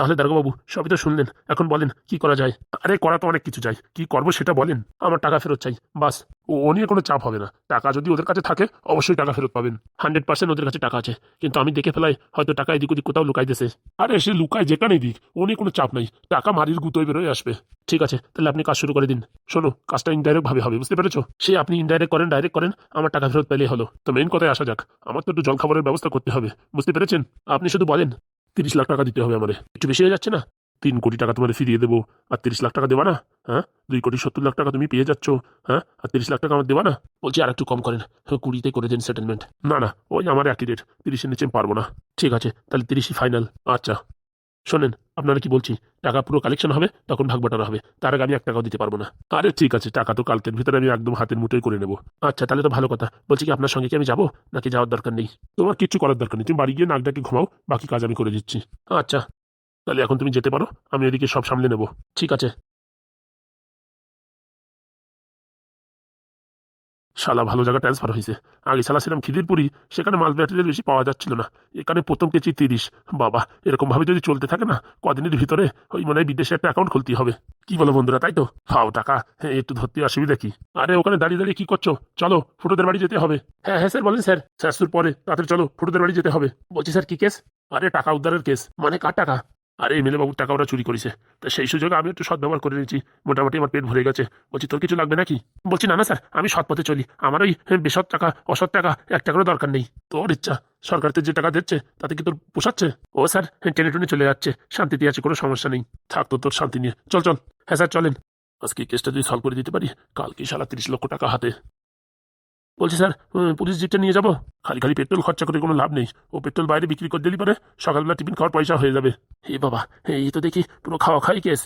তাহলে দারোগাবু সবই তো শুনলেন। এখন বলেন, কি করা যায়? আরে, করা তো অনেক কিছু যায়। কি করব সেটা বলেন। আমার টাকা ফেরত চাই, বাস। ও নিয়ে কোনো চাপ হবে না। টাকা যদি ওদের কাছে থাকে, অবশ্যই টাকা ফেরত পাবেন। হান্ড্রেড পার্সেন্ট ওদের কাছে টাকা আছে। কিন্তু আমি দেখে ফেলাই, হয়তো টাকা এদিক ওদিক কোথাও লুকাই দিয়েছে আরে, সে লুকায় যেখানেই দিক, ও নিয়ে কোনো চাপ নাই। টাকা মারির গুতোয় বেরোয় আসবে। ঠিক আছে, তাহলে আপনি কাজ শুরু করে দিন। শোনো, কাজটা ইনডাইরেক্ট ভাবে হবে, বুঝতে পেরেছ? সে আপনি ইনডাইরেক্ট করেন ডাইরেক্ট করেন, আমার টাকা ফেরত পেলেই হলো। তো মেন কথায় আসা যাক। আমার তো একটু জলখাবারের ব্যবস্থা করতে হবে, বুঝতে পেরেছেন? আপনি শুধু বলেন। তিরিশ লাখ টাকা দিতে হবে আমারে। একটু বেশি হয়ে যাচ্ছে না? তিন কোটি টাকা তোমার ফিরিয়ে দেবো। আর তিরিশ লাখ টাকা দেবা না? হ্যাঁ? দুই কোটি সত্তর লাখ টাকা তুমি পেয়ে যাচ্ছ। হ্যাঁ? আর তিরিশ লাখ টাকা আমার দেবা না? বলছি আর একটু কম করেন। হ্যাঁ, কুড়িতে করে দেন সেটেলমেন্ট না না ওই আমার একই রেট তিরিশের নিচে পারব না। ঠিক আছে তাহলে তিরিশই ফাইনাল আচ্ছা। শোনেন, আপনারা কি বলছি, টাকা পুরো কালেকশন হবে, তখন ভাগ বাটানো হবে। তার আগে আমি এক টাকাও দিতে পারব না। আরে ঠিক আছে, টাকা তো কালকের ভিতরে আমি একদম হাতের মুঠোই করে নেব। আচ্ছা তাহলে তো ভালো কথা। বলছি কি, আপনার সঙ্গে কি আমি যাব, নাকি যাওয়ার দরকার নেই? তোমার কিচ্ছু করার দরকার নেই, তুমি বাড়ি গিয়ে নাক ডাকে ঘুমাও, বাকি কাজ আমি করে দিচ্ছি। আচ্ছা তাহলে এখন তুমি যেতে পারো, আমি এদিকে সব সামলে নেব। ঠিক আছে। শালা ভালো জায়গা ট্রান্সফার হয়েছে। আগে শালা ছিলাম খিদিরপুরি, সেখানে মাল ব্যাটারির বেশি পাওয়া যাচ্ছিল না। এখানে প্রথম কেজি তিরিশ বাবা এরকম ভাবে যদি চলতে থাকে না, কদিনের ভিতরে ওই মনে হয় বিদেশে একটা অ্যাকাউন্ট খুলতে হবে। কি বলো বন্ধুরা, তাই তো? ফাও টাকা হ্যাঁ একটু ধরতে অসুবিধা কি? আরে, ওখানে দাঁড়িয়ে দাঁড়িয়ে কি করছ? চলো, ফুটোদের বাড়ি যেতে হবে। হ্যাঁ হ্যাঁ স্যার বলেন স্যার স্যার পরে, তাড়াতাড়ি চলো, ফুটোদের বাড়ি যেতে হবে। বলছি স্যার কি কেস আরে, টাকা উদ্ধারের কেস মানে কার টাকা? আরে এমএলএ বাবুর টাকা ওরা চুরি করেছে। তা সেই সুযোগে আমি একটু সদ্ব্যবহার করে নিয়েছি। মোটামুটি আমার পেট ভরে গেছে। বলছি, তোর কিছু লাগবে নাকি? বলছি, না না, স্যার, আমি সৎ পথে চলি। আমার ওই বেসৎ টাকা, অসৎ টাকা, এক টাকারও দরকার নেই। তোর ইচ্ছা। সরকার যে টাকা দিচ্ছে, তাতে কি তোর পোষাচ্ছে? ও, স্যার, টেনে টুনে চলে যাচ্ছে। শান্তিতে আছে, কোনো সমস্যা নেই। থাক তো, তোর শান্তি নিয়ে। চল চল। হ্যাঁ স্যার, চলেন। আজকে কেসটা যদি সলভ করে দিতে পারি কালকে সারা তিরিশ লক্ষ টাকা হাতে। বলছি, স্যার পুলিশ জিপটা নিয়ে যাব। খালি খালি পেট্রোল খরচা করে কোনো লাভ নেই। ও পেট্রোল বাইরে বিক্রি করে দিলি পরে। সকালবেলা টিফিন খাওয়ার পয়সা হয়ে যাবে। এ বাবা, এই তো দেখি, পুরো খাওয়া খাই কেস।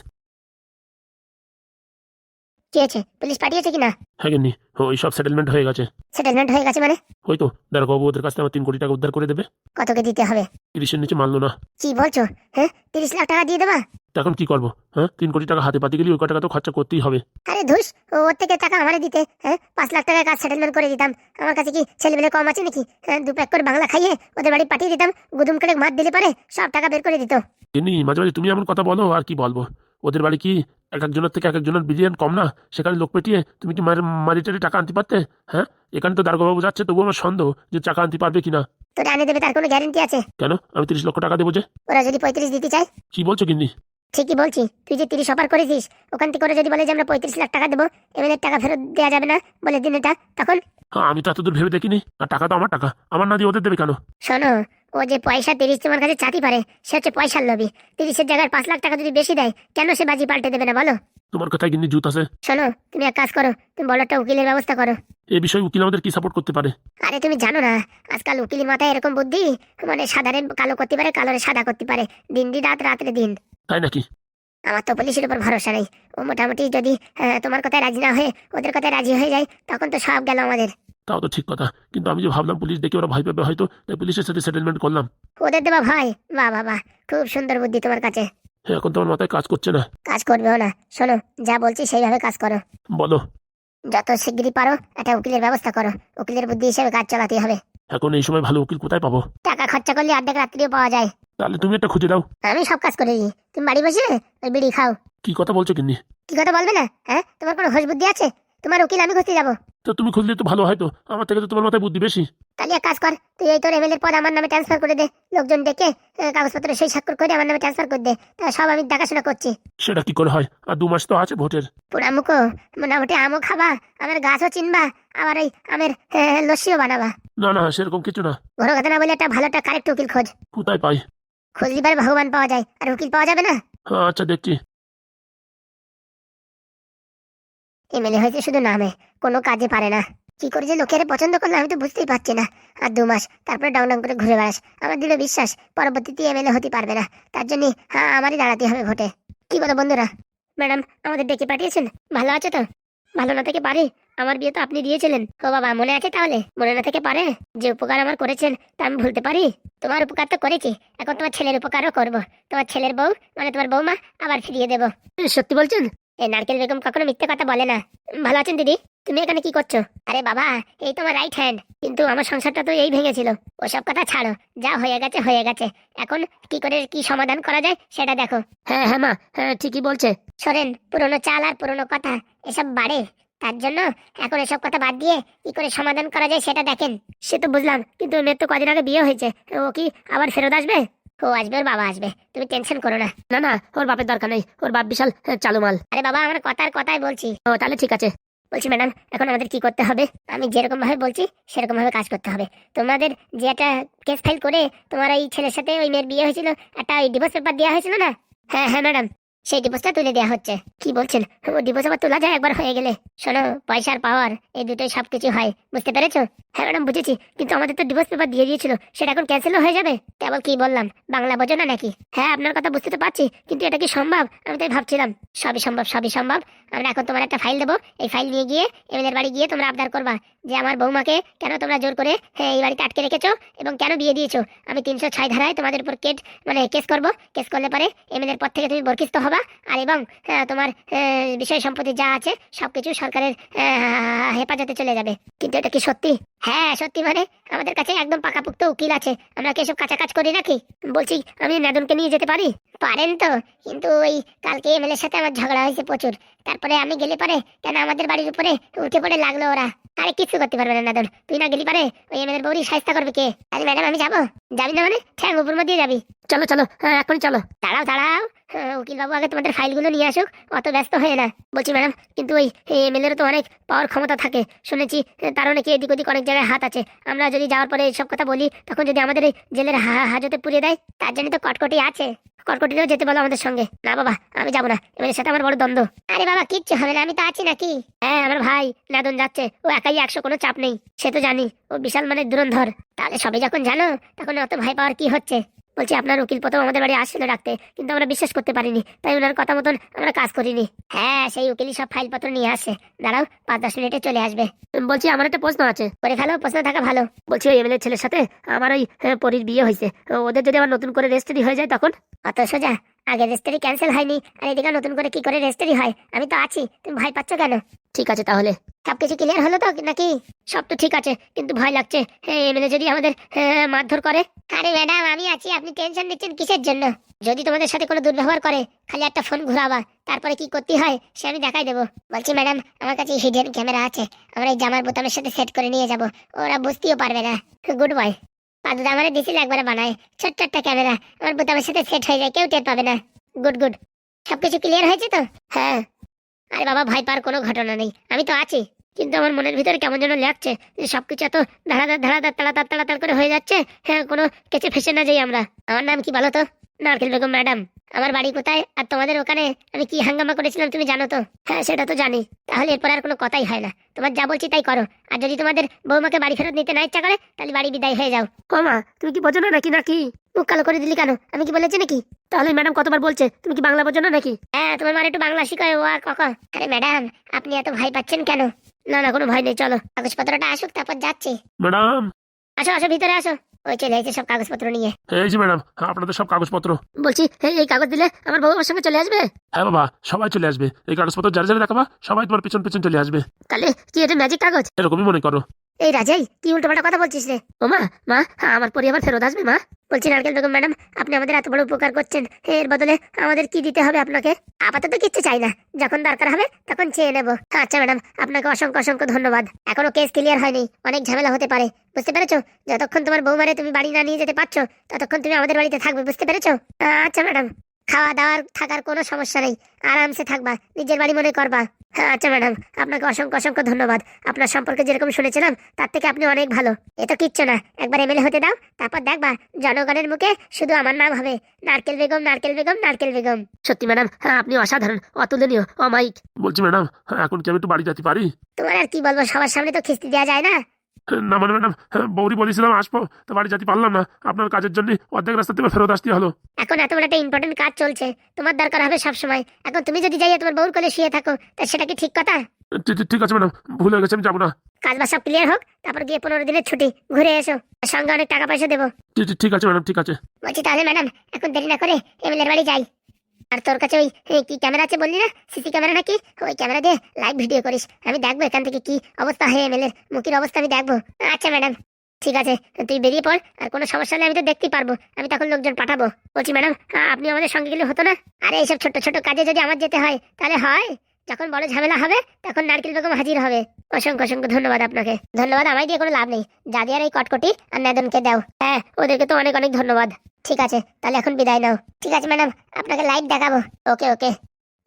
কি আছে? পুলিশ পাঠিয়েছে কি না হ্যাঁ গেননি ওই সব সেটেলমেন্ট হয়ে গেছে। সেটেলমেন্ট হয়ে গেছে মানে? ওই তো দেখো বাবু ওদের কাছ থেকে আমার তিন কোটি টাকা উদ্ধার করে দেবে। কতকে দিতে হবে? তিরিশের নিচে মানলো না। কি বলছো? হ্যাঁ? তিরিশ লাখ টাকা দিয়ে দেবা? তা এখন কি করব? হ্যাঁ? তিন কোটি টাকা হাতে পাতে গেলে ওই টাকা তো খরচা করতেই হবে। আরে ধুস ও ওর থেকে টাকা আমারে দিতে হ্যাঁ? পাঁচ লাখ টাকার কাজ সেটেলমেন্ট করে দিতাম। আমার কাছে কি ছেলে ছেলেমেলে কম আছে নাকি? হ্যাঁ দু প্যাক করে বাংলা খাইয়ে ওদের বাড়ি পাঠিয়ে দিতাম। গুদুম করে মাত দিলে পারে সব টাকা বের করে দিত। এমনি মাঝে মাঝে তুমি এমন কথা বলো আর কি বলব? ওদের বাড়ি কি এক একজনের থেকে এক একজনের বিলিয়ন কম না? সেখানে লোক পেটিয়ে তুমি কি মারিটারি টাকা আনতে পারতে? হ্যাঁ? এখানে তো দারোগাবু যাচ্ছে তবুও আমার সন্দেহ যে টাকা আনতে পারবে কিনা। তোরা এনে দেবে তার কোনো গ্যারেন্টি আছে? কেন? আমি তিরিশ লক্ষ টাকা দেবো যে। ওরা যদি পঁয়ত্রিশ দিতে চায়? কি বলছো কিন্নি ঠিকই বলছি তুই যে তিরিশ অফার করেছিস ওখান থেকে ওরা যদি বলে যে আমরা পঁয়ত্রিশ লাখ টাকা দেবো এমএলএর টাকা ফেরত দেওয়া যাবে না বলে দিন এটা তখন? হ্যাঁ আমি তো এতদূর ভেবে দেখিনি। আর টাকা তো আমার টাকা আমার না দিয়ে ওদের দেবে কেন? শোনো ও যে পয়সা তিরিশ তোমার কাছে চাতি পারে সে হচ্ছে পয়সার লোভী। তিরিশের জায়গায় পাঁচ লাখ টাকা যদি বেশি দেয় কেন সে বাজি পাল্টে দেবে না বলো? তোমার কথায় কিন্নি জুত আছে। শোনো তুমি এক কাজ করো তুমি বড় একটা উকিলের ব্যবস্থা করো। এই বিষয়ে উকিল আমাদের কি সাপোর্ট করতে পারে? আরে তুমি জানো না আজকাল উকিলের মাথায় এরকম বুদ্ধি মানে সাদারে কালো করতে পারে কালোরে সাদা করতে পারে দিন দিন রাত রাত্রে দিন। তাই নাকি? আমার তো পুলিশের উপর ভরসা নেই। ও মোটামুটি যদি আহ, তোমার কথায় রাজি না হয়ে ওদের কথায় রাজি হয়ে যায় তখন তো সব গেল আমাদের। তাও তো ঠিক কথা। কিন্তু আমি যে ভাবলাম পুলিশ দেখে ওরা ভয় পাবে হয়তো তাই পুলিশের সাথে সেটেলমেন্ট করলাম। ওদের দেবা ভাই বাহ বাহ বাহ। খুব সুন্দর বুদ্ধি তোমার কাছে। হ্যাঁ এখন তোমার মাথায় কাজ করছে না। কাজ করবেও না। শোনো যা বলছি সেইভাবে কাজ করো। বলো। যত শিগগিরই পারো একটা উকিলের ব্যবস্থা করো। উকিলের বুদ্ধি হিসেবে কাজ চালাতে হবে। এখন এই সময় ভালো উকিল কোথায় পাবো? টাকা খরচা করলে অর্ধেক রাত্রিও পাওয়া যায়। তাহলে তুমি একটা খুঁজে দাও। আমি সব কাজ করে দিই। তুমি বাড়ি বসে ওই বিড়ি খাও। কি কথা বলছো কিন্নি কি কথা বলবে না? হ্যাঁ? তোমার কোনো হোশ বুদ্ধি আছে? তোমার উকিল আমি খুঁজতে যাব। তো তুমি খুঁজলে তো ভালো হয় তো। আমার থেকে তো তোমার মাথায় বুদ্ধি বেশি। তাহলে এক কাজ কর তুই এই তোর এমএলএর পদ আমার নামে ট্রান্সফার করে দে। লোকজন ডেকে কাগজপত্র সেই স্বাক্ষর করে আমার নামে ট্রান্সফার করে দে। তা সব আমি দেখাশোনা করছি। সেটা কি করে হয়? আর দু মাস তো আছে ভোটের। পোড়ামুখো মোটামুটি আমও খাবা আমার গাছও চিনবা আবার ওই আমের লস্যিও বানাবা। না না সেরকম কিছু না। ঘর কথা না বলে একটা ভালো একটা কারেক্ট উকিল খোঁজ। কোথায় পাই? খুঁজলি পারে ভগবান পাওয়া যায় আর উকিল পাওয়া যাবে না? হ্যাঁ আচ্ছা দেখছি। এমএলএ হয়েছে শুধু নামে, কোনো কাজে পারে না। কি করে যে লোকের পছন্দ করলে আমি তো বুঝতেই পারছি না। আর দু মাস, তারপরে ডাউন ডাউন করে ঘুরে বেড়াস। আমার দৃঢ় বিশ্বাস, পরবর্তীতে এমএলএ হতে পারবে না। তার জন্য হ্যাঁ আমারই দাঁড়াতে হবে ভোটে। কি বলো বন্ধুরা? ম্যাডাম, আমাদের ডেকে পাঠিয়েছেন। ভালো আছে তো? ভালো না থেকে পারে। আমার বিয়ে তো আপনি দিয়েছিলেন। ও বাবা, মনে আছে তাহলে? মনে না থেকে পারে? যে উপকার আমার করেছেন, তা আমি ভুলতে পারি? তোমার উপকার তো করেছি। এখন তোমার ছেলের উপকারও করব। তোমার ছেলের বউ মানে তোমার বৌমা আবার ফিরিয়ে দেবো। সত্যি বলছেন? এই নারকেল বেগম কখনো মিথ্যে কথা বলে না। ভালো আছেন দিদি? তুমি এখানে কি করছ? আরে বাবা এই তোমার রাইট হ্যান্ড কিন্তু আমার সংসারটা তো এই ভেঙেছিল ওসব কথা ছাড়ো। যা হয়ে গেছে হয়ে গেছে। এখন কি করে কি সমাধান করা যায় সেটা দেখো। হ্যাঁ হ্যাঁ মা হ্যাঁ ঠিকই বলছে। শোনেন পুরনো চাল আর পুরনো কথা এসব বাড়ে। তার জন্য এখন এসব কথা বাদ দিয়ে কি করে সমাধান করা যায় সেটা দেখেন। সে তো বুঝলাম কিন্তু মেয়ের তো কদিন আগে বিয়ে হয়েছে। ও কি আবার ফেরত আসবে? ও আসবে ওর বাবা আসবে। তুমি টেনশন করো না। না না ওর বাপের দরকার নেই। ওর বাপ বিশাল চালু মাল। আরে বাবা আমার কথার কথাই বলছি। ও তাহলে ঠিক আছে। বলছি ম্যাডাম এখন আমাদের কি করতে হবে? আমি যেরকম ভাবে বলছি সেরকম ভাবে কাজ করতে হবে। তোমাদের যে একটা কেস ফাইল করে তোমার এই ছেলের সাথে ওই মেয়ের বিয়ে হয়েছিল একটা ওই ডিভোর্স পেপার দেওয়া হয়েছিল না? হ্যাঁ হ্যাঁ ম্যাডাম। সেই ডিভোর্সটা তুলে দেওয়া হচ্ছে। কি বলছেন? ও ডিভোর্স আবার তোলা যায় একবার হয়ে গেলে। শোনো পয়সার পাওয়ার এই দুটোই সবকিছু হয়। বুঝতে পেরেছ? হ্যাঁ ম্যাডাম বুঝেছি। কিন্তু আমাদের তো ডিভোর্স পেপার দিয়ে দিয়েছিল সেটা এখন ক্যান্সেলও হয়ে যাবে। কেবল কি বললাম বাংলা বোঝো না নাকি? হ্যাঁ আপনার কথা বুঝতে তো পারছি কিন্তু এটা কি সম্ভব? আমি তাই ভাবছিলাম সবই সম্ভব সবই সম্ভব। আমরা এখন তোমার একটা ফাইল দেবো এই ফাইল নিয়ে গিয়ে এমএলএর বাড়ি গিয়ে তোমরা আবদার করবা যে আমার বৌমাকে কেন তোমরা জোর করে হ্যাঁ, এই বাড়িতে আটকে রেখেছো এবং কেন বিয়ে দিয়েছ? আমি তিনশো ছয় ধারায় তোমাদের উপর কেট মানে কেস করব। কেস করলে পরে এমএলএর পর থেকে তুমি বরখিস্ত হবা। আর এবং তোমার বিষয় সম্পত্তি যা আছে, সবকিছু সরকারের হেফাজতে চলে যাবে। কিন্তু এটা কি সত্যি? হ্যাঁ সত্যি মানে আমাদের কাছে একদম পাকাপুক্ত উকিল আছে। আমরা কি এসব কাঁচা কাজ করি নাকি? বলছি, আমি নাদুনকে নিয়ে যেতে পারি? পারেন তো। কিন্তু ওই কালকে এমএলএর সাথে আমার ঝগড়া হয়েছে প্রচুর। তারপরে আমি গেলে পারে কেন আমাদের বাড়ির উপরে উঠে পড়ে লাগল ওরা। আরে কিছু করতে পারবে না নাদন তুই না গেলি পারে ওই এমএলএর বৌরি সাহিত্য করবে কে? আরে ম্যাডাম আমি যাব। যাবি না মানে? ঠ্যাং উপর মধ্যে যাবি। চলো চলো হ্যাঁ এখনই চলো। দাঁড়াও দাঁড়াও। হ্যাঁ, উকিল বাবু আগে তোমাদের ফাইলগুলো নিয়ে আসুক অত ব্যস্ত হয়ে না। বলছি ম্যাডাম কিন্তু ওই এমএলএর তো অনেক পাওয়ার ক্ষমতা থাকে। শুনেছি তার নাকি এদিক ওদিক অনেক জায়গায় হাত আছে। আমরা যদি যাওয়ার পরে এইসব কথা বলি তখন যদি আমাদের এই জেলের হাজতে পুড়িয়ে দেয় তার জন্য তো কটকটি আছে। কটকটিও যেতে বলো আমাদের সঙ্গে। না বাবা আমি যাব না। এমএলএর সাথে আমার বড় দ্বন্দ্ব। আরে বাবা কিচ্ছু হবে না আমি তো আছি নাকি? হ্যাঁ আমার ভাই নাদন যাচ্ছে ও একাই একশো কোনো চাপ নেই সে তো জানি ও বিশাল মানে দুরন্ধর। তাহলে সবাই যখন জানো তখন অত ভয় পাওয়ার কি হচ্ছে? বলছি আপনার উকিল প্রথম আমাদের বাড়ি আসছিল ডাকতে কিন্তু আমরা বিশ্বাস করতে পারিনি তাই ওনার কথা মতন আমরা কাজ করিনি। হ্যাঁ সেই উকিলই সব ফাইলপত্র নিয়ে আসে দাঁড়াও পাঁচ দশ মিনিটে চলে আসবে। বলছি আমার একটা প্রশ্ন আছে করে ফেলো প্রশ্ন থাকা ভালো। বলছি ওই এমএলএ ছেলের সাথে আমার ওই হ্যাঁ, পরীর বিয়ে হয়েছে ওদের যদি আবার নতুন করে রেজিস্ট্রি হয়ে যায় তখন? অত সোজা? আগে রেজিস্ট্রি ক্যান্সেল হয়নি আর এদিকে নতুন করে কি করে রেজিস্ট্রি হয়? আমি তো আছি তুমি ভয় পাচ্ছ কেন? ঠিক আছে তাহলে। সবকিছু ক্লিয়ার হলো তো নাকি? সব তো ঠিক আছে কিন্তু ভয় লাগছে। এমএলএ যদি আমাদের হ্যাঁ, মারধর করে। আরে ম্যাডাম আমি আছি আপনি টেনশন নিচ্ছেন কিসের জন্য? যদি তোমাদের সাথে কোনো দুর্ব্যবহার করে খালি একটা ফোন ঘুরাবা তারপরে কি করতে হয় সে আমি দেখাই দেবো। বলছি ম্যাডাম আমার কাছে হিডেন ক্যামেরা আছে আমরা এই জামার বোতামের সাথে সেট করে নিয়ে যাব ওরা বুঝতেও পারবে না। Good boy. পাদুদা আমার দিছিল একবারে বানায়। ছোট্ট একটা ক্যামেরা। আমার বোতামের সাথে সেট হয়ে যায়, কেউ টের পাবে না। গুড গুড সবকিছু ক্লিয়ার হয়েছে তো? হ্যাঁ। আরে বাবা, ভয় পাওয়ার কোনো ঘটনা নেই। আমি তো আছি। কিন্তু আমার মনের ভিতরে কেমন যেন লাগছে যে সবকিছু এত ধারাদার ধারাদার তাড়াতাড় তাড়াতাড় করে হয়ে যাচ্ছে। হ্যাঁ কোনো কেচে ফেসে না যাই আমরা। আমার নাম কি বলো তো? নারকেল বেগম ম্যাডাম। আমার বাড়ি কোথায়? আর তোমাদের ওখানে আমি কি হাঙ্গামা করেছিলাম তুমি জানো তো? হ্যাঁ সেটা তো জানি। তাহলে এরপর আর কোনো কথাই হয় না। তোমার যা বলছি তাই করো। আর যদি তোমাদের বৌমাকে বাড়ি ফেরত নিতে না ইচ্ছা করে তাহলে বাড়ি বিদায় হয়ে যাও। ও মা তুমি কি বোঝো না নাকি নাকি? মুখ কালো করে দিলি কেন? আমি কি বলেছি নাকি? তাহলে ম্যাডাম কতবার বলছে? তুমি কি বাংলা বোঝো না নাকি? হ্যাঁ তোমার মার একটু বাংলা শিখায় ও আর কখন আরে ম্যাডাম আপনি এত ভাই পাচ্ছেন কেন? না না কোনো ভয় নেই চলো কাগজপত্রটা আসুক তারপর যাচ্ছি। ম্যাডাম। আসো আসো ভিতরে আসো। ওই চলে এসেছে সব কাগজপত্র নিয়ে। এই যে ম্যাডাম আপনাদের সব কাগজপত্র। বলছি এই এই কাগজ দিলে আমার বউ আমার সঙ্গে চলে আসবে? হ্যাঁ বাবা সবাই চলে আসবে। এই কাগজপত্র যারা যারা দেখাবা সবাই তোমার পিছন পিছন চলে আসবে। তাহলে কি এটা ম্যাজিক কাগজ? এরকমই মনে করো। এই রাজাই কি উল্টোপাল্টা কথা বলছিস রে? ও মা মা আমার পরি আবার ফেরত আসবে মা। বলছি নারকেল বেগম ম্যাডাম আপনি আমাদের এত বড় উপকার করছেন। এর বদলে আমাদের কি দিতে হবে আপনাকে? আপাতত কিচ্ছু চাই না। যখন দরকার হবে তখন চেয়ে নেব। আচ্ছা ম্যাডাম আপনাকে অসংখ্য অসংখ্য ধন্যবাদ। এখনও কেস ক্লিয়ার হয়নি। অনেক ঝামেলা হতে পারে। বুঝতে পেরেছ? যতক্ষণ তোমার বৌমারে তুমি বাড়ি না নিয়ে যেতে পারছ ততক্ষণ তুমি আমাদের বাড়িতে থাকবে বুঝতে পেরেছ? আচ্ছা ম্যাডাম। খাওয়া দাওয়ার থাকার কোনো সমস্যা নেই। আরামসে থাকবা। নিজের বাড়ি মনে করবা। হ্যাঁ আচ্ছা ম্যাডাম আপনাকে অসংখ্য অসংখ্য ধন্যবাদ। আপনার সম্পর্কে যেরকম শুনেছিলাম তার থেকে আপনি অনেক ভালো। এ তো কিচ্ছু না। একবার এমএলএ হতে দাও তারপর দেখবা জনগণের মুখে শুধু আমার নাম হবে। নারকেল বেগম নারকেল বেগম নারকেল বেগম। সত্যি ম্যাডাম হ্যাঁ আপনি অসাধারণ অতুলনীয় অমায়িক। বলছি ম্যাডাম এখন কি আমি একটু বাড়ি যেতে পারি? তোমার আর কি বলব সবার সামনে তো খিস্তি দেওয়া যায় না। না মানে ম্যাডাম বৌরি বলেছিলাম আসব তো বাড়ি যেতে পারলাম না। আপনার কাজের জন্য অর্ধেক রাস্তা থেকে ফেরত আসতে হলো। এখন এত বড় একটা ইম্পর্টেন্ট কাজ চলছে তোমার দরকার হবে সব সময় এখন তুমি যদি যাইয়ে তোমার বউর কোলে শুয়ে থাকো তা সেটা কি ঠিক কথা? ঠিক- আছে ম্যাডাম ভুল হয়ে গেছে আমি যাব না। কাজ বাজ সব ক্লিয়ার হোক তারপর গিয়ে পনেরো দিনের ছুটি ঘুরে এসো আর সঙ্গে অনেক টাকা পয়সা দেবো। ঠিক আছে ম্যাডাম ঠিক আছে। বলছি তাহলে ম্যাডাম এখন দেরি না করে এমএলএর বাড়ি যাই। আর তোর কাছে ওই কি ক্যামেরা আছে বললি না? সিসি ক্যামেরা নাকি? ওই ক্যামেরা দিয়ে লাইভ ভিডিও করিস। আমি দেখব এখান থেকে কি অবস্থা হয় এমএলএর মুখের অবস্থা আমি দেখব। আচ্ছা ম্যাডাম ঠিক আছে। তুই বেরিয়ে পড়, আর কোনো সমস্যা হলে আমি তো দেখতেই পারব। আমি তখন লোকজন পাঠাবো। বলছি ম্যাডাম আপনি আমাদের সঙ্গে গেলে হতো না? আরে এইসব ছোট ছোট কাজে যদি আমার যেতে হয়, তাহলে হয়। যখন বড় ঝামেলা হবে, তখন নারকেল বেগম হাজির হবে। অসংখ্য অসংখ্য ধন্যবাদ আপনাকে। ধন্যবাদ, আমায় দিয়ে কোনো লাভ নেই। জাদিয়ার এই কটকটি আর নেদনকে দাও। হ্যাঁ ওদেরকে তো অনেক অনেক ধন্যবাদ। ঠিক আছে, তাহলে এখন বিদায় নাও। ঠিক আছে, ম্যাডাম, আপনাকে লাইভ দেখাবো। ওকে ওকে।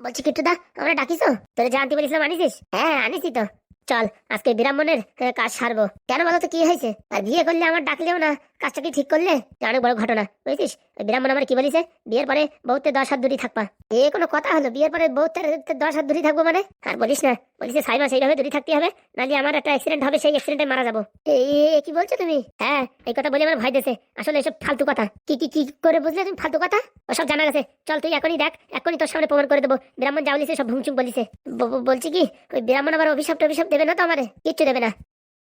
বলছি, কিট্টুদা, আমরা ডাকিস? তোরা জানতে বলেছিলাম, আনিসিস? হ্যাঁ আনিসি তো। চল আজকে বিরামনের কাজ সারবো। কেন বলো তো কি হয়েছে? আর বিয়ে করলে আমার ডাকলেও না কাজটা কি ঠিক করলে? অনেক বড় ঘটনা বুঝছিস? বিরামন আমার কি বলিছে? বিয়ের পরে বউতে দশ হাত দূরি থাকবা। এ কোনো কথা হলো? বিয়ের পরে বউতে দশ হাত দূরি থাকব মানে? আর বলিস না বলিছে সাইমা সেইভাবে দূরি থাকতে হবে নাহলে আমার একটা অ্যাক্সিডেন্ট হবে সেই অ্যাক্সিডেন্টে মারা যাব। এ, কি বলছো তুমি? হ্যাঁ এই কথা বলে আমার ভয় দেশে আসলে এসব ফালতু কথা। কি কি কি করে বুঝলে তুমি ফালতু কথা? ওসব জানা গেছে। চল তুই এখনই দেখ এখনই তোর সামনে প্রমাণ করে দেবো। ব্রাহ্মণ যা বলিছে সব ভুংচুং বলিছে। বলছি কি? ওই ব্রাহ্মণ আবার অভিশাপ অভিশাপ দেবে না তো আমারে? কিচ্ছু দেবে না।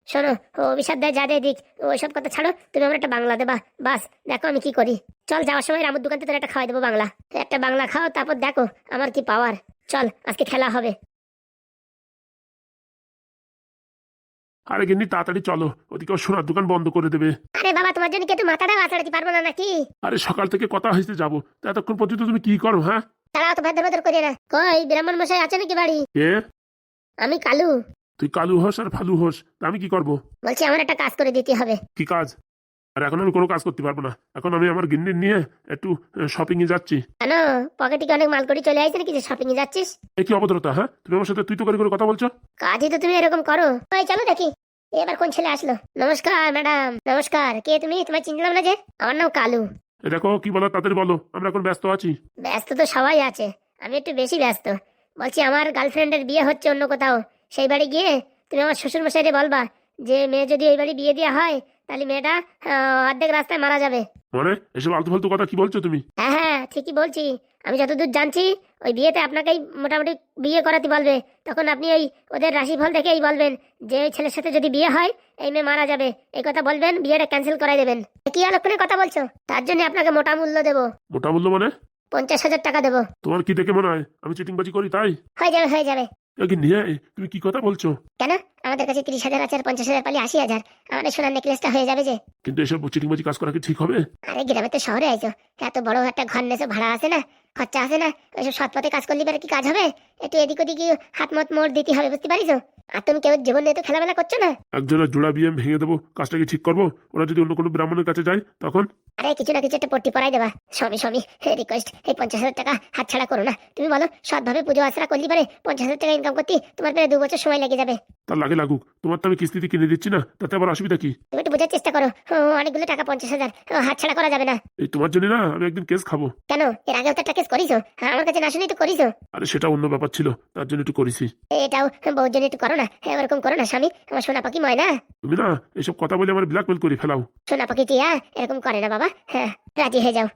শোনো ও অভিশাপ দেয় যা দেয় দিক। ওইসব কথা ছাড়ো তুমি আমার একটা বাংলা দেবা। বাস দেখো আমি কি করি। চল যাওয়ার সময় রামুর দোকান থেকে একটা খাওয়াই দেবো বাংলা। একটা বাংলা খাও তারপর দেখো আমার কি পাওয়ার। চল আজকে খেলা হবে। আরে গিন্নি তাড়াতাড়ি চলো। ওদিকে ওর সোনার দোকান বন্ধ করে দেবে। আরে বাবা তোমার জন্য কি মাথাটা আছাড়াতে পারব না নাকি? আরে সকাল থেকে কথা হয়েছে যাব। এতক্ষণ পর্যন্ত তুমি কি করো হ্যাঁ? তারাও তো ভেতর ভেতর করে না। কই ব্রাহ্মণ মশাই আছে নাকি বাড়ি? এ আমি কালু। তুই কালু হোস আর ফালু হোস তা আমি কি করব? বলছি আমার একটা কাজ করে দিতে হবে। কি কাজ? আর এখন আমি কোনো কাজ করতে পারব না। এখন আমি আমার গিন্নি নিয়ে একটু শপিং এ যাচ্ছি। কেন? পকেটে কি অনেক মাল করে চলে আসছে নাকি যে শপিং এ যাচ্ছিস? এ কি অভদ্রতা হ্যাঁ? তুমি আমার সাথে তুই তো করে করে কথা বলছো? কাজই তো তুমি এরকম করো। ওই চলো দেখি। এবার কোন ছেলে আসলো? নমস্কার ম্যাডাম। নমস্কার। কে তুমি? তোমায় চিনলাম না যে? আমার নাম কালু। এ দেখো কি বলো তাদের বলো। আমরা এখন ব্যস্ত আছি। ব্যস্ত তো সবাই আছে। আমি একটু বেশি ব্যস্ত। বলছি আমার গার্লফ্রেন্ডের বিয়ে হচ্ছে অন্য কোথাও। সেই বাড়ি গিয়ে তুমি আমার শ্বশুর মশাইরে বলবা যে মেয়ে যদি ওই বাড়ি বিয়ে দেওয়া হয় তাহলে মেয়েটা অর্ধেক রাস্তায় মারা যাবে। মানে? এসব আলতু ফালতু কথা কি বলছো তুমি? হ্যাঁ হ্যাঁ ঠিকই বলছি। আমি যতদূর জানছি ওই বিয়েতে আপনাকেই মোটামুটি বিয়ে করাতে বলবে। তখন আপনি ওই ওদের রাশিফল দেখেই বলবেন যে ওই ছেলের সাথে যদি বিয়ে হয় এই মেয়ে মারা যাবে। এই কথা বলবেন বিয়েটা ক্যান্সেল করাই দেবেন। কি অলক্ষণে কথা বলছো? তার জন্য আপনাকে মোটা মূল্য দেবো। মোটা মূল্য মানে? পঞ্চাশ হাজার টাকা দেবো। তোমার কি দেখে মনে হয়? আমি চিটিংবাজি করি তাই? হয়ে যাবে হয়ে যাবে। কি নিয়ে তুমি কি কথা বলছো? কেন? আমাদের কাছে তিরিশ হাজার আছে আর পঞ্চাশ হাজার পালি আশি হাজার। আমাদের সোনার নেকলেসটা হয়ে যাবে যে। কিন্তু এসব চিটিংবাজি কাজ করা কি ঠিক হবে? আরে গ্রামে তো শহরে আইছো। এত বড় একটা ঘর নেছো ভাড়া আছে না? খরচা আছে না? ওইসব সৎ পথে কাজ করলে পরে কি কাজ হবে? একটু এদিক ওদিক হাত মত মোড় দিতে হবে বুঝতে পারিস আর তুমি কেউ জীবন নিয়ে তো খেলাবেলা করছ না? একজনের জোড়া বিয়ে আমি ভেঙে দেবো কাজটা কি ঠিক করব? ওরা যদি অন্য কোনো ব্রাহ্মণের কাছে যায় তখন? আরে কিছু না কিছু একটা পট্টি পরাই দেবা। স্বামী স্বামী রিকোয়েস্ট এই পঞ্চাশ হাজার টাকা হাত ছাড়া করো না। তুমি বলো সৎভাবে পুজো আশ্রা করলি পারে পঞ্চাশ হাজার টাকা ইনকাম করতে তোমার প্রায় দু বছর সময় লেগে যাবে। তার লাগে লাগুক। তোমার তো আমি কিস্তিতে কিনে দিচ্ছি না তাতে আবার অসুবিধা কি? তুমি একটু বোঝার চেষ্টা করো। অনেকগুলো টাকা পঞ্চাশ হাজার। ও, হাত ছাড়া করা যাবে না। এই তোমার জন্য না আমি একদিন কেস খাব। কেন? এর আগেও তো একটা কেস করিছো। হ্যাঁ আমার কাছে না শুনেই তো করিছো। আরে সেটা অন্য ব্যাপার ছিল তার জন্য একটু করেছি। এটাও বউর জন্য একটু করো না। এরকম করো না স্বামী। আমার সোনা পাখি ময়না। তুমি না এসব কথা বলে আমার ব্ল্যাকমেল করে ফেলাও। সোনা পাখি টিয়া এরকম করে না বাবা। হ্যাঁ রাজি হয়ে যাও।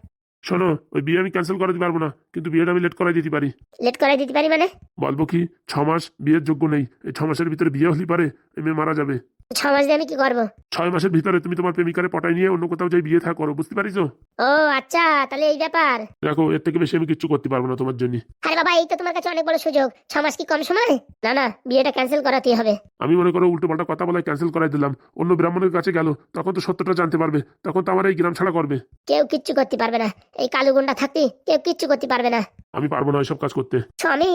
শোনো ওই বিয়ে আমি ক্যান্সেল করাতে পারব না কিন্তু বিয়েটা আমি লেট করাই দিতে পারি। লেট করাই দিতে পারি মানে? বলব কি ছ মাস বিয়ের যোগ্য নেই এই ছ মাসের ভিতরে বিয়ে হলে পারে এই মেয়ে মারা যাবে। ছ মাস দিয়ে আমি কি করব? ছয় মাসের ভিতরে তুমি তোমার প্রেমিকারে পটাই নিয়ে অন্য কোথাও যাই বিয়ে থা করো বুঝতে পারিছো? ও আচ্ছা তাহলে এই ব্যাপার। দেখো এর থেকে বেশি আমি কিচ্ছু করতে পারব না তোমার জন্য। আরে বাবা এই তো তোমার কাছে অনেক বড় সুযোগ। ছ মাস কি কম সময়? না না বিয়েটা ক্যান্সেল করাতেই হবে। আমি মনে করো উল্টো পাল্টা কথা বলে ক্যান্সেল করাই দিলাম। অন্য ব্রাহ্মণের কাছে গেল তখন তো সত্যটা জানতে পারবে। তখন তো আমার এই গ্রাম ছাড়া করবে। কেউ কিচ্ছু করতে পারবে না। এই কালো গুন্ডা থাকতে কেউ কিচ্ছু করতে পারবে না। আমি পারব না এসব কাজ করতে। স্বামী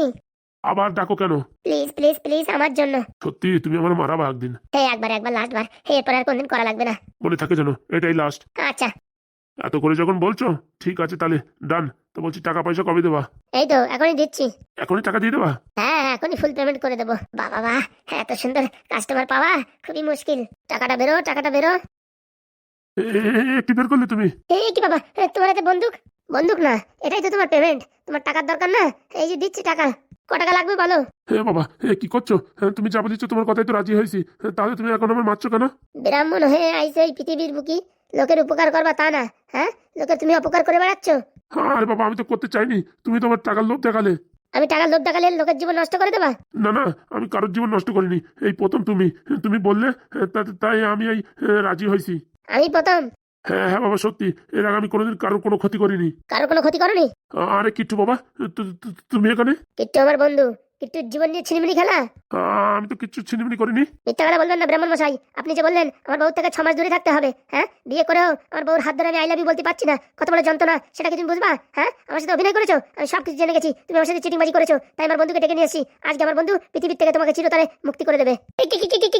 আবার ডাকো কেন? প্লিজ প্লিজ প্লিজ আমার জন্য। সত্যি তুমি আমার মারাবা একদিন হে একবার একবার লাস্ট বার। এরপর আর কোনদিন করা লাগবে না। মনে থাকে যেন এটাই লাস্ট আচ্ছা। এত করে যখন বলছো ঠিক আছে তাহলে ডান তো বলছি টাকা পয়সা কবে দেবা? এই তো এখনই দিচ্ছি। এখনই টাকা দিয়ে দেবা? হ্যাঁ হ্যাঁ, এখনই ফুল পেমেন্ট করে দেবো। বাবা বা এত সুন্দর কাস্টমার পাওয়া খুবই মুশকিল। টাকাটা বেরো টাকাটা বেরো। কি বের করলে তুমি? এই কি বাবা তোমার হাতে বন্দুক? বন্দুক না এটাই তো তোমার পেমেন্ট তোমার টাকার দরকার না? এই যে দিচ্ছি টাকা। ক টাকা লাগবে বলো? হে বাবা এ কি করছ? হ্যাঁ, তুমি যা বলেছ তোমার কথাই তো রাজি হয়েছি। হ্যাঁ, তাহলে তুমি এখন আমার মারছো কেন? ব্রাহ্মণ হয়ে আইসে এই পৃথিবীর বুকি। লোকের উপকার করবা তা না হ্যাঁ? লোকের তুমি অপকার করে বেড়াচ্ছ? আরে বাবা আমি তো করতে চাইনি। তুমি তোমার টাকার লোভ দেখালে। আমি টাকার লোভ দেখালে লোকের জীবন নষ্ট করে দেবা? না না আমি কারোর জীবন নষ্ট করিনি। এই প্রথম তুমি। তুমি বললে হ্যাঁ, তা- তাই আমি এই হ্যাঁ, রাজি হয়েছি। আমি প্রথম। হ্যাঁ হ্যাঁ বাবা সত্যি। এর আগে আমি কোনোদিন কারোর কোনো ক্ষতি করিনি। কারোর কোনো ক্ষতি করনি? আরে কিট্টু বাবা তু- তু- তুমি এখানে? কিট্টু আমার বন্ধু। কিট্টু জীবন নিয়ে ছিনিমিনি খেলা? আমি তো কিচ্ছু ছিনিমিনি করিনি। মিথ্যা কথা বলবেন না ব্রাহ্মণ মশাই। আপনি যে বললেন আমার বউর থেকে ছ মাস দূরে থাকতে হবে হ্যাঁ? বিয়ে করেও আমার বউর হাত ধরে আমি আই লাভ ইউ বলতে পারছি না। কত বড় যন্ত্রণা সেটা কি তুমি বুঝবা হ্যাঁ? আমার সাথে অভিনয় করেছ? আমি সব কিছু জেনে গেছি। তুমি আমার সাথে চিটিংবাজি করেছ তাই আমার বন্ধুকে ডেকে নিয়ে এসেছি আজকে আমার বন্ধু পৃথিবীর থেকে তোমাকে চিরতরে মুক্তি করে দেবে।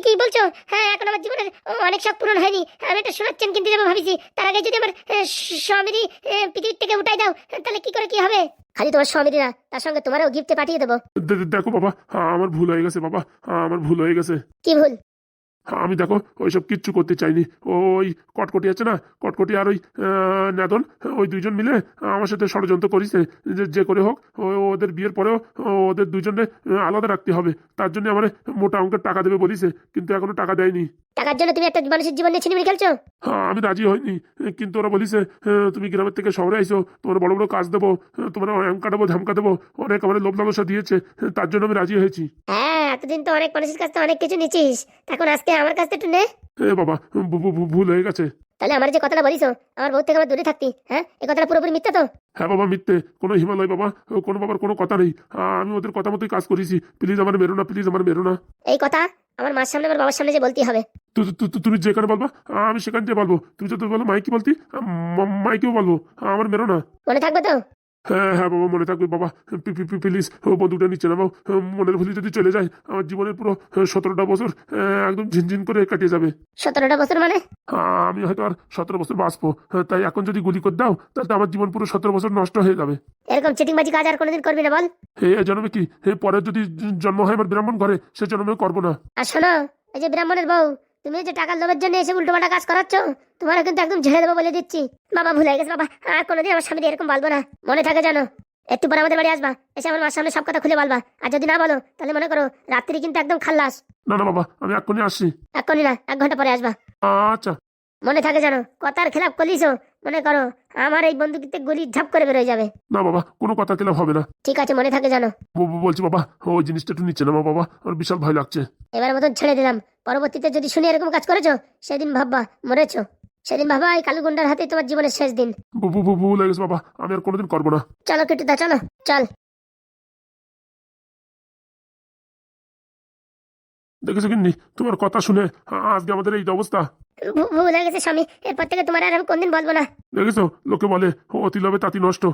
কি বলছো? হ্যাঁ এখন আমার জীবনের অনেক শখ পূরণ হয়নি। আমি একটা শোনাচ্ছেন কিনতে যাব ভাবিছি। তার আগে যদি আমার স্বামীরই পৃথিবীর থেকে উঠাই দাও তাহলে কি করে কি হবে? খালি তোমার স্বামীরই না তার সঙ্গে তোমারও গিফটে পাঠিয়ে দেবো। দেখো বাবা আ, আমার ভুল হয়ে গেছে বাবা আ, আমার ভুল হয়ে গেছে। কি ভুল? আমি দেখো ওইসব কিচ্ছু করতে চাইনি। ওই কটকটি আছে না কটকটি আর ওই নেদন ওই দুইজন মিলে আমার সাথে ষড়যন্ত্র করেছে। যে যে করে হোক ওদের বিয়ের পরেও ওদের দুজনে আলাদা রাখতে হবে। তার জন্য আমার মোটা অঙ্কের টাকা দেবে বলিছে কিন্তু এখনও টাকা দেয়নি। টাকার জন্য তুমি একটা মানুষের জীবন নিয়ে ছিনিমিনি খেলছো? হ্যাঁ আমি রাজি হইনি। কিন্তু ওরা বলিছে তুমি গ্রামের থেকে শহরে আইসো তোমার বড় বড় কাজ দেবো তোমার অঙ্ক কাটাবো ঝামকা দেবো অনেক আমার লোভ লালসা দিয়েছে তার জন্য আমি রাজি হয়েছি। হ্যাঁ এতদিন তো অনেক মানুষের কাছ থেকে অনেক কিছু নিচ্ছিস এখন আজকে আমার কাছ থেকে একটু নে। এ বাবা ভুল হয়ে গেছে। তাহলে আমার যে কথাটা বলিস আমার বউ থেকে আমার দূরে থাকতি হ্যাঁ? এই কথাটা পুরোপুরি মিথ্যা তো? হ্যাঁ বাবা মিথ্যে। কোনো হিমালয় বাবা কোনো বাবার কোনো কথা নেই। আমি ওদের কথা মতোই কাজ করেছি। প্লিজ আমার মেরো না প্লিজ আমার মেরো না। এই কথা আমার মার সামনে আমার বাবার সামনে যে বলতে হবে। তুমি যেখানে বলবা আমি সেখানে যে বলব। তুমি যদি বলো মাইকি বলতি মাইকেও বলব আমার মেরো না। মনে থাকবে তো? হ্যাঁ হ্যাঁ বাবা মনে থাকবে বাবা। প্লিজ ও বন্ধুটা নিচে নামাও। মনের ভুলি যদি চলে যায় আমার জীবনের পুরো সতেরোটা বছর একদম ঝিনঝিন করে কাটিয়ে যাবে। সতেরোটা বছর মানে? আমি হয়তো আর সতেরো বছর বাঁচবো। তাই এখন যদি গুলি করে দাও তাহলে আমার জীবন পুরো সতেরো বছর নষ্ট হয়ে যাবে। এরকম চিটিংবাজি কাজ আর কোনোদিন করবি না বল। হে জন্মে কি? হে পরে যদি জন্ম হয় আমার ব্রাহ্মণ ঘরে সে জন্মে করব না। আর শোনো এই যে ব্রাহ্মণের বউ তুমি যে টাকার লোভের জন্য এসে উল্টোপাল্টা কাজ করাচ্ছ তোমার কিন্তু একদম ঝেড়ে দেবো বলে দিচ্ছি। বাবা ভুলে গেছে বাবা। আর কোনোদিন আমার সামনে এরকম বলব না। মনে থাকে জানো একটু পরে আমাদের বাড়ি আসবা। এসে আমার মার সামনে সব কথা খুলে বলবা। আর যদি না বলো তাহলে মনে করো রাত্রি কিন্তু একদম খাল্লাস। না না বাবা আমি এক্ষুনি আসছি। এক্ষুনি না এক ঘণ্টা পরে আসবা। আচ্ছা। মনে থাকে জানো কথার খেলাপ করিস মনে করো আমার এই বন্দুকিতে গুলি ঝাপ করে বেরোয় যাবে। না বাবা কোনো কথা কেলাম হবে না। ঠিক আছে মনে থাকে জানো বলছি বাবা ওই জিনিসটা একটু নিচ্ছে না বাবা আমার বিশাল ভয় লাগছে। এবার মতন ছেড়ে দিলাম। পরবর্তীতে যদি শুনি এরকম কাজ করেছ সেদিন ভাববা মরেছো। সেদিন ভাবা এই কালু গুন্ডার হাতে তোমার জীবনের শেষ দিন। ভুল হয়ে গেছে বাবা। আমি আর কোনোদিন করব না। চলো কিটুদা চলো চল। দেখেছ কিন্নি তোমার কথা শুনে আজকে আমাদের এই অবস্থা। ভুল হয়ে গেছে স্বামী। এরপর থেকে তোমার আর আমি কোনদিন বলব না। দেখেছ লোকে বলে অতি লবে তাঁতি নষ্ট।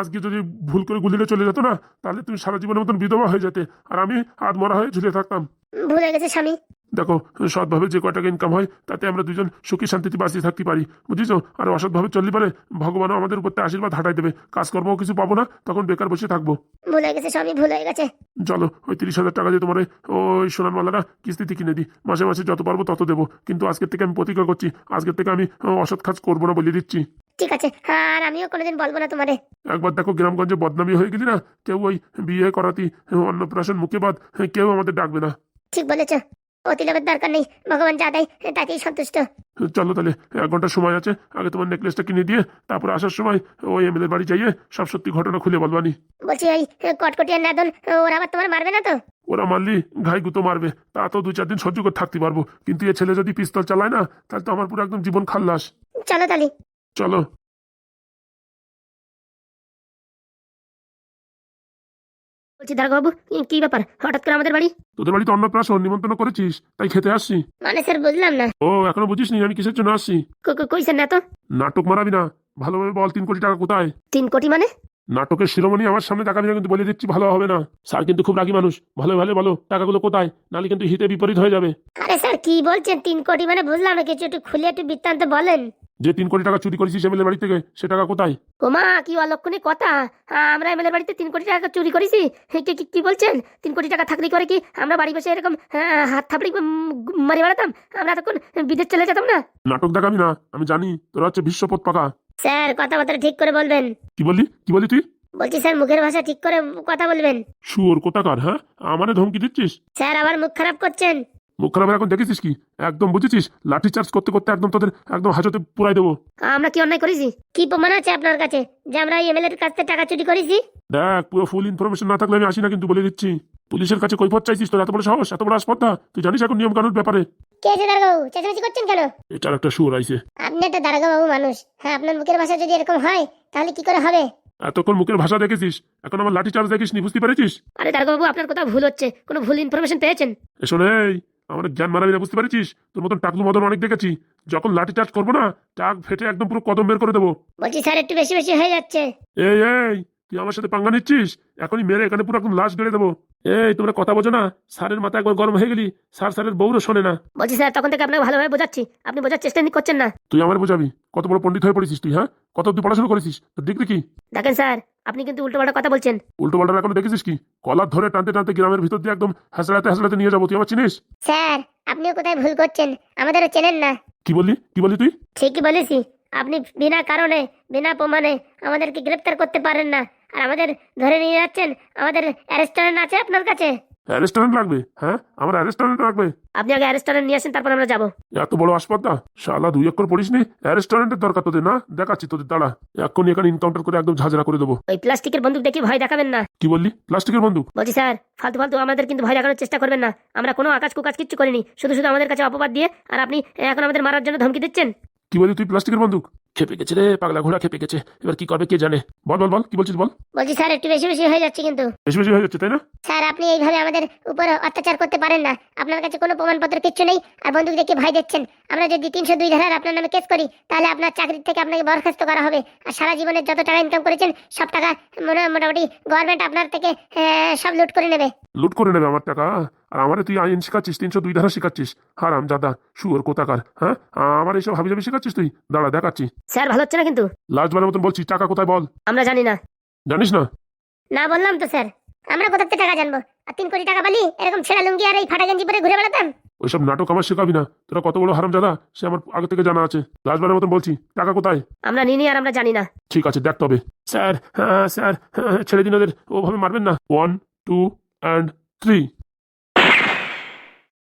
আজকে যদি ভুল করে গুলিলে চলে যেত না তাহলে তুমি সারা জীবনের মতন বিধবা হয়ে যেতে। আর আমি আধমরা হয়ে ঝুলে থাকতাম। ভুল গেছে স্বামী। দেখো সৎভাবে যে কয় টাকা ইনকাম হয় তাতে আমরা দুজন সুখী শান্তিতে বাঁচিয়ে থাকতে পারি। বুঝেছ? আর অসৎভাবে চললে পারে ভগবানও আমাদের উপর আশীর্বাদ হাঁটাই দেবে। কাজকর্মও কিছু পাবো না তখন বেকার বসে থাকব। ভুল গেছে স্বামী ভুল গেছে। চলো ওই তিরিশ হাজার টাকা দিয়ে তোমার ওই- ওই সোনার মালাটা কিস্তিতে কিনে দিই। মাসে মাসে যত পারব তত দেবো। কিন্তু আজকের থেকে আমি প্রতিজ্ঞা করছি আজকের থেকে আমি অসৎ কাজ করব না বলে দিচ্ছি। ঠিক আছে আর আমিও কোনোদিন বলব না তোমারে। একবার দেখো গ্রামগঞ্জে বদনামি হয়ে গেলি না? কেউ ওই বিয়ে করাতি অন্নপ্রাশন মুখে বাদ কেউ আমাদের ডাকবে না। ঠিক বলেছ। অতি লাভের দরকার নেই। ভগবান যা দেয় তাতেই সন্তুষ্ট। চলো তাহলে এক ঘণ্টা সময় আছে। আগে তোমার নেকলেসটা কিনে দিয়ে তারপর আসার সময় ওই এমএলএর বাড়ি যাইয়ে সব সত্যি ঘটনা খুলে বলবানি বলছি এই কটকটিয়ার নাদন ওরা আবার তোমার মারবে না তো? ওরা মারলি ঘাই গুতো মারবে। তা তো দু চার দিন সহ্য করে থাকতে পারব। কিন্তু এ ছেলে যদি পিস্তল চালায় না তাহলে তো আমার পুরো একদম জীবন খাল্লাস। চলো তালি চলো। বলছি দারোগাবু কি ব্যাপার? হঠাৎ করে আমাদের বাড়ি? তোদের বাড়িতে অন্নপ্রাশন নিমন্ত্রণ করেছিস তাই খেতে আসছি। মানে স্যার বুঝলাম না। ও এখনও বুঝিস নি আমি কিসের জন্য আসছি? কো- কো- কইছেন না তো? নাটক মারাবি না ভালোভাবে বল তিন কোটি টাকা কোথায়? তিন কোটি মানে? নাটকের শিরোমণি আমার সামনে টাকা নিয়ে কিন্তু বলে দিচ্ছি ভালো হবে না। স্যার কিন্তু খুব রাগী মানুষ ভালো ভালো বলো টাকাগুলো কোথায়? নালে কিন্তু হিতে বিপরীত হয়ে যাবে। আরে স্যার কি বলছেন তিন কোটি মানে বুঝলাম না কিছু একটু খুলে একটু বৃত্তান্ত বলেন। যে তিন কোটি টাকা চুরি করেছিস এমএলএ বাড়ি থেকে সে টাকা কোথায়? ওমা কি অলক্ষণে কথা? আমরা এমএলএ বাড়িতে তিন কোটি টাকা চুরি করেছি। হে, কি- কি- বলছেন? তিন কোটি টাকা থাকলে করে কি আমরা বাড়ি বসে এরকম হাত থাপড়ি মারি বেড়াতাম? আমরা তখন বিদেশ চলে যেতাম না? নাটক দেখাবি না আমি জানি তোরা হচ্ছে বিশ্বপত পাকা স্যার কথাবার্তা ঠিক করে বলবেন। কি বললি? কি বললি তুই? বলছি স্যার মুখের ভাষা ঠিক করে কথা বলবেন। শুয়োর কোথাকার হ্যাঁ? আমারে ধমকি দিচ্ছিস? স্যার আবার মুখ খারাপ করছেন। মুখ খারাপ এখন দেখেছিস কি? একদম বুঝেছিস? লাঠি চার্জ করতে করতে একদম তোদের একদম হাজতে পুরাই দেবো। আমরা কি অন্যায় করেছি? কি প্রমাণ আছে আপনার কাছে? যে আমরা এমএলএ এর কাছ থেকে টাকা চুরি করেছি? দেখ পুরো ফুল ইনফরমেশন না থাকলে আমি আসি না কিন্তু বলে দিচ্ছি। পুলিশের কাছে কৈফত চাইছিস তোর? এত বড় সাহস এত বড় আসপর্ধা তুই জানিস এখন নিয়ম কানুন ব্যাপারে? কে আছে দারোগাবু চেঁচামেচি করছেন কেন? এটার একটা সুর আইছে। আপনি একটা দারোগাবু মানুষ। হ্যাঁ আপনার মুখের ভাষা যদি এরকম হয় তাহলে কি করে হবে? এতক্ষণ মুখের ভাষা দেখেছিস? এখন আমার লাঠি চার্জ দেখিস নি বুঝতে পেরেছিস? আরে দারোগাবু আপনার কোথাও ভুল হচ্ছে। কোনো ভুল ইনফরমেশন পেয়েছেন? এই আমার জ্ঞান মারাবি না বুঝতে পেরেছিস? তোর মতন টাকলু মদন অনেক দেখেছি। যখন লাঠি চার্জ করব না টাক ফেটে একদম পুরো কদম বের করে দেবো। বলছি স্যার একটু বেশি বেশি হয়ে যাচ্ছে। এই এই তুই আমার সাথে পাঙ্গা নিচ্ছিস? এখনই মেরে এখানে পুরো একদম লাশ গেড়ে দেবো। এই তোমরা কথা বোঝো না স্যারের মাথা একবার গরম হয়ে গেলি স্যার স্যারের বউরও শোনে না। বলছি স্যার তখন থেকে আপনাকে ভালোভাবে বোঝাচ্ছি। আপনি বোঝার চেষ্টা নি- করছেন না। তুই আমার বোঝাবি কত বড় পণ্ডিত হয়ে পড়েছিস তুই হ্যাঁ? কত তুই পড়াশোনা করেছিস? তোর ডিগ্রি কি দেখেন স্যার আপনি কিন্তু উল্টোপাল্টা কথা বলছেন। উল্টোপাল্টা পাল্টা এখনও দেখেছিস কি? কলার ধরে টানতে টানতে গ্রামের ভিতর দিয়ে একদম হাসড়াতে হাসড়াতে নিয়ে যাব তুই আমার চিনিস? স্যার আপনিও কোথায় ভুল করছেন? আমাদেরও চেনেন না। কি বললি? কি বললি তুই? ঠিকই বলেছি। আপনি বিনা কারণে বিনা প্রমাণে আমাদেরকে গ্রেপ্তার করতে পারেন না। আর আমাদের ধরে নিয়ে যাচ্ছেন আমাদের অ্যারেস্টারেন্ট আছে আপনার কাছে? রেস্টুরেন্ট লাগবে হ্যাঁ? আমার রেস্টুরেন্ট লাগবে। আপনি আগে রেস্টুরেন্ট নিয়ে আসেন তারপর আমরা যাব। এত বড় হাসপাতাল শালা দুই অক্ষর পড়িস নি? রেস্টুরেন্টের দরকার তোদের না? দেখাচ্ছি তোদের দাঁড়া। এক্ষুনি এখানে ইনকাউন্টার করে একদম ঝাঁঝরা করে দেবো। ওই প্লাস্টিকের বন্দুক দেখি ভয় দেখাবেন না। কি বললি? প্লাস্টিকের বন্দুক? বলছি স্যার ফালতু ফালতু আমাদের কিন্তু ভয় দেখানোর চেষ্টা করবেন না। আমরা কোনো আকাশ কুকাজ কিচ্ছু করিনি। শুধু শুধু আমাদের কাছে অপবাদ দিয়ে আর আপনি এখন আমাদের মারার জন্য ধমকি দিচ্ছেন? কি বলি তুই প্লাস্টিকের বন্দুক? খেপে গেছে রে পাগলা ঘোড়া খেপে গেছে। এবার কি করবে কে জানে? বল বল বল কি বলছিস বল? বলছি স্যার একটু বেশি বেশি হয়ে যাচ্ছে কিন্তু। বেশি বেশি হয়ে যাচ্ছে তাই না? স্যার আপনি এইভাবে আমাদের উপর অত্যাচার করতে পারেন না। আপনার কাছে কোনো প্রমাণপত্র কিচ্ছু নেই আর বন্দুক দেখে ভয় দিচ্ছেন আমরা যদি তিনশো দুই ধারার আপনার নামে কেস করি তাহলে আপনার চাকরির থেকে আপনাকে বরখাস্ত করা হবে। আর সারা জীবনের যত টাকা ইনকাম করেছেন সব টাকা মোটামুটি গভর্নমেন্ট আপনার থেকে আহ, সব লুট করে নেবে। লুট করে নেবে আমার টাকা? আর আমারে তুই আইন শিখাচ্ছিস তিনশো দুই ধারা শিখাচ্ছিস। হারাম দাদা শুয়োর কোথাকার হ্যাঁ? আমার এইসব হাবি জাবি শিখাচ্ছিস তুই? দাঁড়া দেখাচ্ছি। স্যার ভালো হচ্ছে না কিন্তু? লাস্টবারের মতন বলছি টাকা কোথায় বল? আমরা জানি না। জানিস না? না বললাম তো স্যার। আমরা কোথা থেকে টাকা জানব? আর তিন কোটি টাকা পালি এরকম ছেঁড়া লুঙ্গি আর এই ফাটা গেঞ্জি পরে ঘুরে বেড়াতাম? ওইসব নাটক আমার শেখাবি না। তোরা কত বড় হারাম দাদা সে আমার আগে থেকে জানা আছে। লাস্টবারের মতন বলছি টাকা কোথায়? আমরা নিনি আর আমরা জানি না। ঠিক আছে দেখ তবে। স্যার হ্যাঁ স্যার হ্যাঁ, ছেড়ে দিন ওদের। ওভাবে মারবেন না। One two and three